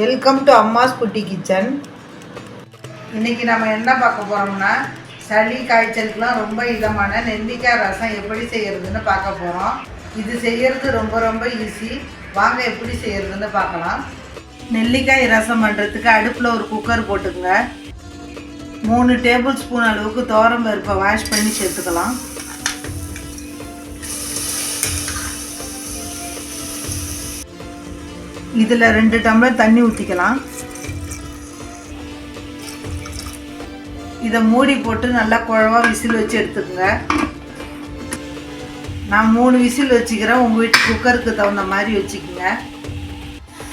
Welcome to அம்மாஸ் குட்டி kitchen இன்னைக்கு நம்ம என்ன பார்க்க போகிறோம்னா சளி காய்ச்சலுக்குலாம் ரொம்ப இதமான நெல்லிக்காய் ரசம் எப்படி செய்கிறதுன்னு பார்க்க போகிறோம் இது செய்கிறது ரொம்ப ரொம்ப ஈஸி வாங்க எப்படி செய்கிறதுன்னு பார்க்கலாம். நெல்லிக்காய் ரசம் பண்ணுறதுக்கு அடுப்பில் ஒரு குக்கர் போட்டுக்கோங்க. மூணு டேபிள் ஸ்பூன் அளவுக்கு துவரம் பருப்பை வாஷ் பண்ணி சேர்த்துக்கலாம். இதில் ரெண்டு டம்ளர் தண்ணி ஊற்றிக்கலாம் இதை மூடி போட்டு நல்லா குழவா விசில் வச்சு எடுத்துக்கோங்க. நான் மூணு விசில் வச்சுக்கிறேன். உங்கள் வீட்டு குக்கருக்கு தகுந்த மாதிரி வச்சுக்கோங்க.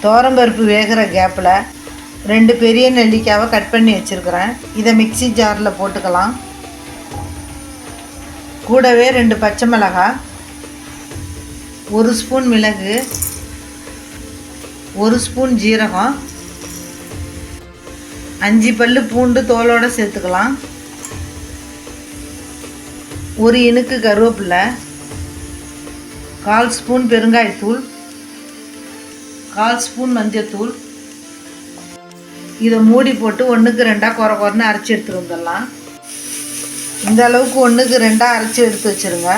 தோரம்பருப்பு வேகிற கேப்பில் ரெண்டு பெரிய நெல்லிக்காவை கட் பண்ணி வச்சுருக்கிறேன். இதை மிக்ஸி ஜாரில் போட்டுக்கலாம். கூடவே ரெண்டு பச்சை மிளகாய் ஒரு ஸ்பூன் மிளகு ஒரு ஸ்பூன் ஜீரகம். அஞ்சு பல்லு பூண்டு தோலோடு சேர்த்துக்கலாம். ஒரு இனுக்கு கருவேப்பிலை. கால் ஸ்பூன் பெருங்காயத்தூள். கால் ஸ்பூன் மஞ்சத்தூள். இதை மூடி போட்டு ஒன்றுக்கு ரெண்டாக குறை குறைன்னு அரைச்சி எடுத்துகிட்டு வந்துடலாம். இந்த அளவுக்கு ஒன்றுக்கு ரெண்டாக அரைச்சி எடுத்து வச்சுருங்க.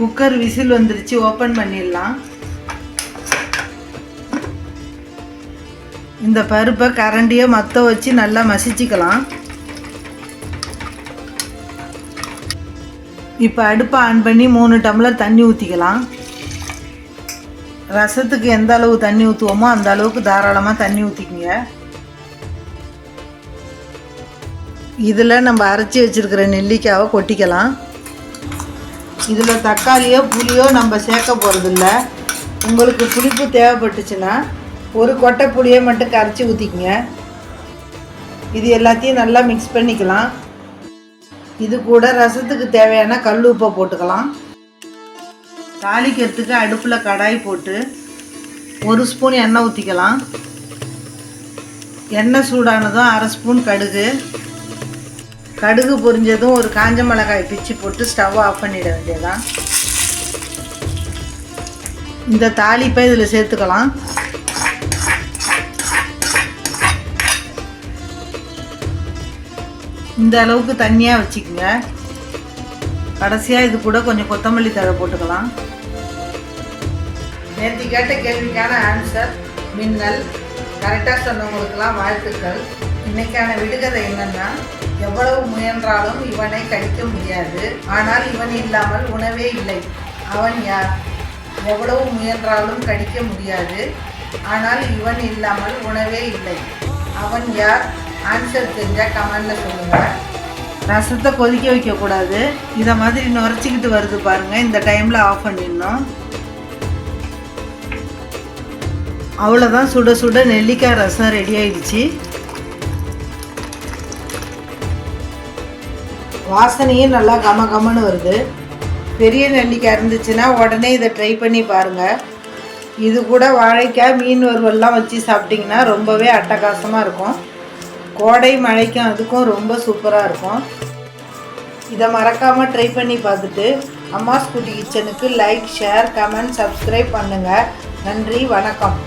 குக்கர் விசில் வந்துருச்சு ஓப்பன் பண்ணிடலாம். இந்த பருப்பை கரண்டியை மற்ற வச்சு நல்லா மசிச்சுக்கலாம். இப்போ அடுப்பை ஆன் பண்ணி மூணு டம்ளர் தண்ணி ஊற்றிக்கலாம் ரசத்துக்கு எந்த அளவு தண்ணி ஊற்றுவோமோ அந்த அளவுக்கு தாராளமாக தண்ணி ஊற்றிக்கிங்க இதில் நம்ம அரைச்சி வச்சுருக்கிற நெல்லிக்காவை கொட்டிக்கலாம். இதில் தக்காளியோ புளியோ நம்ம சேர்க்க போகிறதில்ல உங்களுக்கு புளிப்பு தேவைப்பட்டுச்சுன்னா ஒரு கொட்டை புளியை மட்டும் கரைச்சி ஊற்றிக்கிங்க இது எல்லாத்தையும் நல்லா மிக்ஸ் பண்ணிக்கலாம். இது கூட ரசத்துக்கு தேவையான கல் உப்பை போட்டுக்கலாம். தாளிக்கிறதுக்கு அடுப்பில் கடாய் போட்டு ஒரு ஸ்பூன் எண்ணெய் ஊற்றிக்கலாம் எண்ணெய் சூடானதும் அரை ஸ்பூன் கடுகு. கடுகு பொரிஞ்சதும் ஒரு காஞ்ச மிளகாய் பிச்சு போட்டு ஸ்டவ் ஆஃப் பண்ணிட வேண்டியதான் இந்த தாளிப்பை இதில் சேர்த்துக்கலாம். இந்த அளவுக்கு தண்ணியாக வச்சுக்கோங்க. கடைசியாக இது கூட கொஞ்சம் கொத்தமல்லி தழை போட்டுக்கலாம். நேற்று கேட்ட கேள்விக்கான ஆன்சர் மின்னல். கரெக்டாக சொன்னவங்களுக்கெல்லாம் வாழ்த்துக்கள். இன்றைக்கான விடுகதை என்னென்னா எவ்வளவு முயன்றாலும் இவனை கடிக்க முடியாது. ஆனால் இவன் இல்லாமல் உணவே இல்லை. அவன் யார்? எவ்வளவு முயன்றாலும் கடிக்க முடியாது. ஆனால் இவன் இல்லாமல் உணவே இல்லை. அவன் யார்? ஆன்சர் தெரிஞ்சால் கமெண்டில் சொல்லுங்கள் ரசத்தை கொதிக்க வைக்கக்கூடாது. இதை மாதிரி நுரைச்சிக்கிட்டு வருது பாருங்கள் இந்த டைமில் ஆஃப் பண்ணிடணும். அவ்வளோதான் சுட சுட நெல்லிக்காய் ரசம் ரெடி ஆயிடுச்சு. வாசனையும் நல்லா கம கமன்னு வருது. பெரிய நெல்லிக்காய் இருந்துச்சுன்னா உடனே இதை ட்ரை பண்ணி பாருங்கள் இது கூட வாழைக்காய் மீன் வறுவல்லாம் வச்சு சாப்பிட்டிங்கன்னா ரொம்பவே அட்டகாசமாக இருக்கும். கோடை மழைக்கும் அதுக்கும் ரொம்ப சூப்பராக இருக்கும். இதை மறக்காமல் ட்ரை பண்ணி பார்த்துட்டு அம்மா ஸ்கூட்டி கிச்சனுக்கு லைக் ஷேர் கமெண்ட் சப்ஸ்கிரைப் பண்ணுங்கள் நன்றி வணக்கம்.